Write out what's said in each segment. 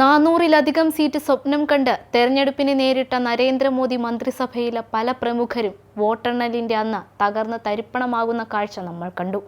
നാനൂറിലധികം seat സ്വപ്നം കണ്ട് തെരഞ്ഞെടുപ്പിനെ നേരിട്ട നരേന്ദ്രമോദി മന്ത്രിസഭയിലെ പല പ്രമുഖരും വോട്ടെണ്ണലിന്റെ അന്ന് തകർന്ന് തരിപ്പണമാകുന്ന കാഴ്ച നമ്മൾ കണ്ടു.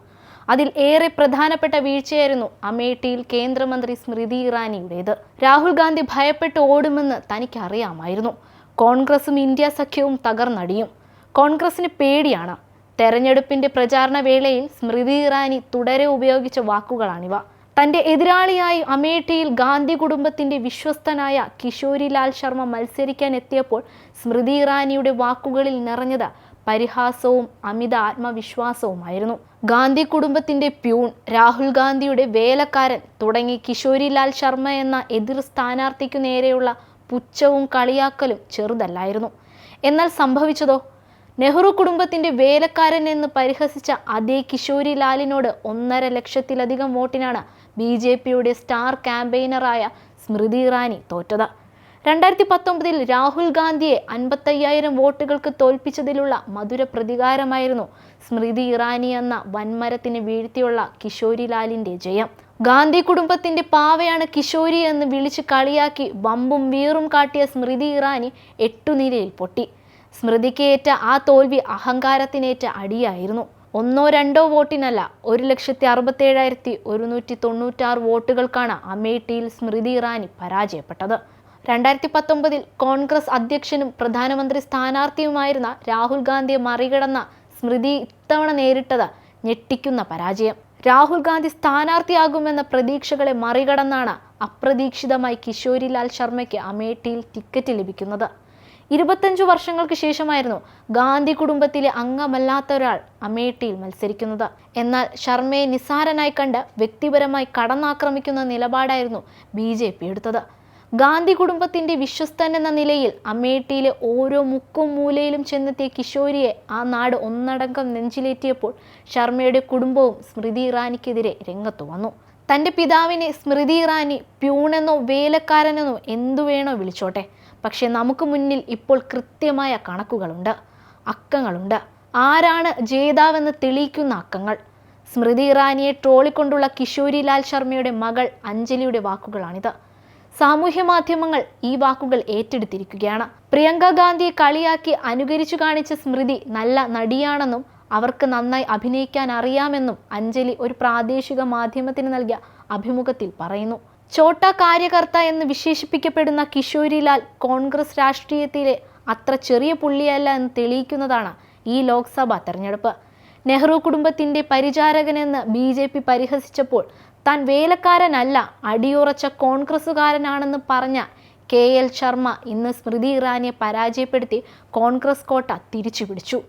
അതിൽ ഏറെ പ്രധാനപ്പെട്ട വീഴ്ചയായിരുന്നു അമേഠിയിൽ കേന്ദ്രമന്ത്രി സ്മൃതി ഇറാനിയുടേത്. രാഹുൽ ഗാന്ധി ഭയപ്പെട്ട് ഓടുമെന്ന് തനിക്കറിയാമായിരുന്നു. കോൺഗ്രസും ഇന്ത്യ സഖ്യവും തകർന്നടിയും. കോൺഗ്രസിന് പേടിയാണ്. തെരഞ്ഞെടുപ്പിന്റെ പ്രചാരണ വേളയിൽ സ്മൃതി ഇറാനി തുടരെ ഉപയോഗിച്ച വാക്കുകളാണിവ. തന്റെ എതിരാളിയായി അമേഠിയിൽ ഗാന്ധി കുടുംബത്തിന്റെ വിശ്വസ്തനായ കിഷോരിലാൽ ശർമ്മ മത്സരിക്കാൻ എത്തിയപ്പോൾ സ്മൃതി ഇറാനിയുടെ വാക്കുകളിൽ നിറഞ്ഞത് പരിഹാസവും അമിത ആത്മവിശ്വാസവുമായിരുന്നു. ഗാന്ധി കുടുംബത്തിന്റെ പ്യൂൺ രാഹുൽ ഗാന്ധിയുടെ വേലക്കാരൻ തുടങ്ങി കിഷോരിലാൽ ശർമ്മ എന്ന എതിർ സ്ഥാനാർത്ഥിക്കു നേരെയുള്ള പുച്ഛവും കളിയാക്കലും ചെറുതല്ലായിരുന്നു. എന്നാൽ സംഭവിച്ചതോ? നെഹ്റു കുടുംബത്തിന്റെ വേലക്കാരൻ എന്ന് പരിഹസിച്ച അതേ കിഷോരി ലാലിനോട് ഒന്നര ലക്ഷത്തിലധികം വോട്ടിനാണ് ബി ജെ പിയുടെ സ്റ്റാർ ക്യാമ്പയിനറായ സ്മൃതി ഇറാനി തോറ്റത്. രണ്ടായിരത്തി പത്തൊമ്പതിൽ രാഹുൽ ഗാന്ധിയെ അൻപത്തയ്യായിരം വോട്ടുകൾക്ക് തോൽപ്പിച്ചതിലുള്ള മധുര പ്രതികാരമായിരുന്നു സ്മൃതി ഇറാനി എന്ന വൻമരത്തിന് വീഴ്ത്തിയുള്ള കിഷോരി ലാലിന്റെ ജയം. ഗാന്ധി കുടുംബത്തിന്റെ പാവയാണ് കിഷോരി എന്ന് വിളിച്ച് കളിയാക്കി വമ്പും വീറും കാട്ടിയ സ്മൃതി ഇറാനി എട്ടുനിരയിൽ പൊട്ടി. സ്മൃതിക്ക് ഏറ്റ ആ തോൽവി അഹങ്കാരത്തിനേറ്റ അടിയായിരുന്നു. ഒന്നോ രണ്ടോ വോട്ടിനല്ല ഒരു ലക്ഷത്തി അറുപത്തേഴായിരത്തി ഒരുന്നൂറ്റി തൊണ്ണൂറ്റാറ് വോട്ടുകൾക്കാണ് അമേഠിയിൽ സ്മൃതി ഇറാനി പരാജയപ്പെട്ടത്. രണ്ടായിരത്തി പത്തൊമ്പതിൽ കോൺഗ്രസ് അധ്യക്ഷനും പ്രധാനമന്ത്രി സ്ഥാനാർത്ഥിയുമായിരുന്ന രാഹുൽ ഗാന്ധിയെ മറികടന്ന സ്മൃതി ഇത്തവണ നേരിട്ടത് ഞെട്ടിക്കുന്ന പരാജയം. രാഹുൽ ഗാന്ധി സ്ഥാനാർത്ഥിയാകുമെന്ന പ്രതീക്ഷകളെ മറികടന്നാണ് അപ്രതീക്ഷിതമായി കിഷോരിലാൽ ശർമ്മയ്ക്ക് അമേഠിയിൽ ടിക്കറ്റ് ലഭിക്കുന്നത്. ഇരുപത്തഞ്ചു വർഷങ്ങൾക്ക് ശേഷമായിരുന്നു ഗാന്ധി കുടുംബത്തിലെ അംഗമല്ലാത്ത ഒരാൾ അമേഠിയിൽ മത്സരിക്കുന്നത്. എന്നാൽ ശർമ്മയെ നിസ്സാരനായി കണ്ട് വ്യക്തിപരമായി കടന്നാക്രമിക്കുന്ന നിലപാടായിരുന്നു ബി ജെ പി എടുത്തത്. ഗാന്ധി കുടുംബത്തിന്റെ വിശ്വസ്തൻ എന്ന നിലയിൽ അമേഠിയിലെ ഓരോ മുക്കും മൂലയിലും ചെന്നെത്തിയ കിഷോരിയെ ആ നാട് ഒന്നടങ്കം നെഞ്ചിലേറ്റിയപ്പോൾ ശർമ്മയുടെ കുടുംബവും സ്മൃതി ഇറാനിക്കെതിരെ രംഗത്തു വന്നു. തന്റെ പിതാവിനെ സ്മൃതി ഇറാനി പ്യൂണെന്നോ വേലക്കാരനെന്നോ എന്തു വേണോ വിളിച്ചോട്ടെ. പക്ഷേ നമുക്ക് മുന്നിൽ ഇപ്പോൾ കൃത്യമായ കണക്കുകളുണ്ട്. അക്കങ്ങളുണ്ട്. ആരാണ് ജേതാവെന്ന് തെളിയിക്കുന്ന അക്കങ്ങൾ. സ്മൃതി ഇറാനിയെ ട്രോളിക്കൊണ്ടുള്ള കിഷോരി ലാൽ ശർമ്മയുടെ മകൾ അഞ്ജലിയുടെ വാക്കുകളാണിത്. സാമൂഹ്യ മാധ്യമങ്ങൾ ഈ വാക്കുകൾ ഏറ്റെടുത്തിരിക്കുകയാണ്. പ്രിയങ്ക ഗാന്ധിയെ കളിയാക്കി അനുകരിച്ചു കാണിച്ച സ്മൃതി നല്ല നടിയാണെന്നും അവർക്ക് നന്നായി അഭിനയിക്കാൻ അറിയാമെന്നും അഞ്ജലി ഒരു പ്രാദേശിക മാധ്യമത്തിന് നൽകിയ അഭിമുഖത്തിൽ പറയുന്നു. ചോട്ട കാര്യകർത്ത എന്ന് വിശേഷിപ്പിക്കപ്പെടുന്ന കിഷോരിലാൽ കോൺഗ്രസ് രാഷ്ട്രീയത്തിലെ അത്ര ചെറിയ പുള്ളിയല്ല എന്ന് തെളിയിക്കുന്നതാണ് ഈ ലോക്സഭാ തെരഞ്ഞെടുപ്പ്. നെഹ്റു കുടുംബത്തിന്റെ പരിചാരകനെന്ന് ബി ജെ പി പരിഹസിച്ചപ്പോൾ താൻ വേലക്കാരനല്ല അടിയുറച്ച കോൺഗ്രസുകാരനാണെന്ന് പറഞ്ഞ കെ എൽ ശർമ്മ ഇന്ന് സ്മൃതി ഇറാനിയെ പരാജയപ്പെടുത്തി കോൺഗ്രസ് കോട്ട തിരിച്ചു പിടിച്ചു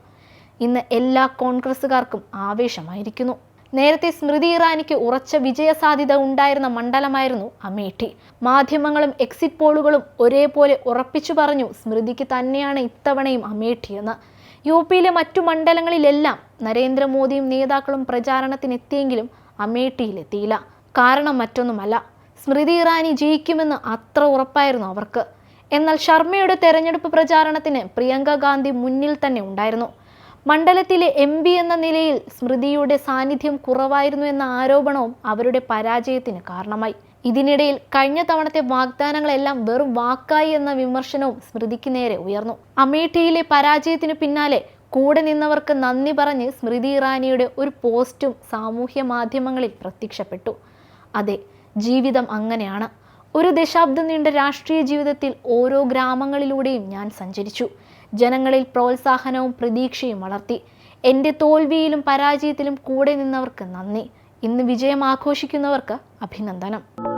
ഇന്ന് എല്ലാ കോൺഗ്രസുകാർക്കും ആവേശമായിരിക്കുന്നു. നേരത്തെ സ്മൃതി ഇറാനിക്ക് ഉറച്ച വിജയ സാധ്യത ഉണ്ടായിരുന്ന മണ്ഡലമായിരുന്നു അമേഠി. മാധ്യമങ്ങളും എക്സിറ്റ് പോളുകളും ഒരേപോലെ ഉറപ്പിച്ചു പറഞ്ഞു സ്മൃതിക്ക് തന്നെയാണ് ഇത്തവണയും അമേഠിയെന്ന് യു പിയിലെ മറ്റു മണ്ഡലങ്ങളിലെല്ലാം നരേന്ദ്രമോദിയും നേതാക്കളും പ്രചാരണത്തിനെത്തിയെങ്കിലും അമേഠിയിലെത്തിയില്ല. കാരണം മറ്റൊന്നുമല്ല സ്മൃതി ഇറാനി ജയിക്കുമെന്ന് അത്ര ഉറപ്പായിരുന്നു അവർക്ക്. എന്നാൽ ശർമ്മയുടെ തെരഞ്ഞെടുപ്പ് പ്രചാരണത്തിന് പ്രിയങ്ക ഗാന്ധി മുന്നിൽ തന്നെ ഉണ്ടായിരുന്നു. മണ്ഡലത്തിലെ എം പി എന്ന നിലയിൽ സ്മൃതിയുടെ സാന്നിധ്യം കുറവായിരുന്നു എന്ന ആരോപണവും അവരുടെ പരാജയത്തിന് കാരണമായി. ഇതിനിടയിൽ കഴിഞ്ഞ തവണത്തെ വാഗ്ദാനങ്ങളെല്ലാം വെറും വാക്കായി എന്ന വിമർശനവും സ്മൃതിക്ക് നേരെ ഉയർന്നു. അമേഠിയിലെ പരാജയത്തിനു പിന്നാലെ കൂടെ നിന്നവർക്ക് നന്ദി പറഞ്ഞ് സ്മൃതി ഇറാനിയുടെ ഒരു പോസ്റ്റും സാമൂഹ്യ മാധ്യമങ്ങളിൽ പ്രത്യക്ഷപ്പെട്ടു. അതെ ജീവിതം അങ്ങനെയാണ്. ഒരു ദശാബ്ദം നീണ്ട രാഷ്ട്രീയ ജീവിതത്തിൽ ഓരോ ഗ്രാമങ്ങളിലൂടെയും ഞാൻ സഞ്ചരിച്ചു. ജനങ്ങളിൽ പ്രോത്സാഹനവും പ്രതീക്ഷയും വളർത്തി. എന്റെ തോൽവിയിലും പരാജയത്തിലും കൂടെ നിന്നവർക്ക് നന്ദി. ഇന്ന് വിജയം ആഘോഷിക്കുന്നവർക്ക് അഭിനന്ദനം.